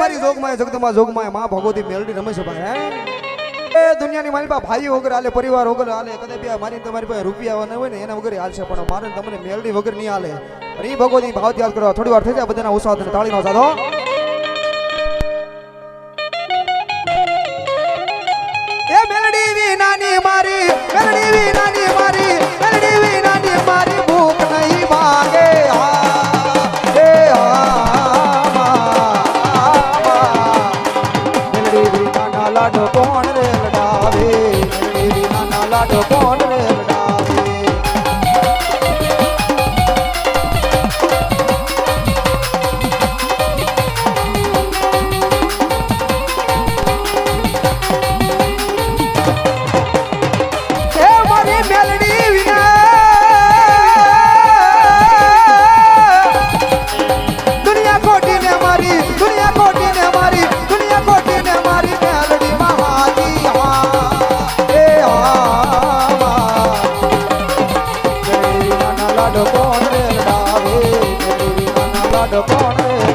મારી જોગમાં જગતમાં જોગમાં માં ભગવતી મેલડી રમે ભાઈ એ દુનિયાની મારી પાસે ભાઈ વગર હાલે, પરિવાર વગર હાલે, કદાચ મારી તમારી પાસે રૂપિયા ન હોય ને, એના વગર હાલશે, પણ મારે તમને મેલડી વગર નહીં હાલે. અને ભગવતી ભાવ યાદ કરવા થોડી વાર થઈ જાય, બધાના ઉત્સાહ તાળીનો સાધો. મારી કોણ રે લડાવે મેલડી નાના લાડ કોણ રે લાડ કોણ રે ડાવે લાડ કોણ રે?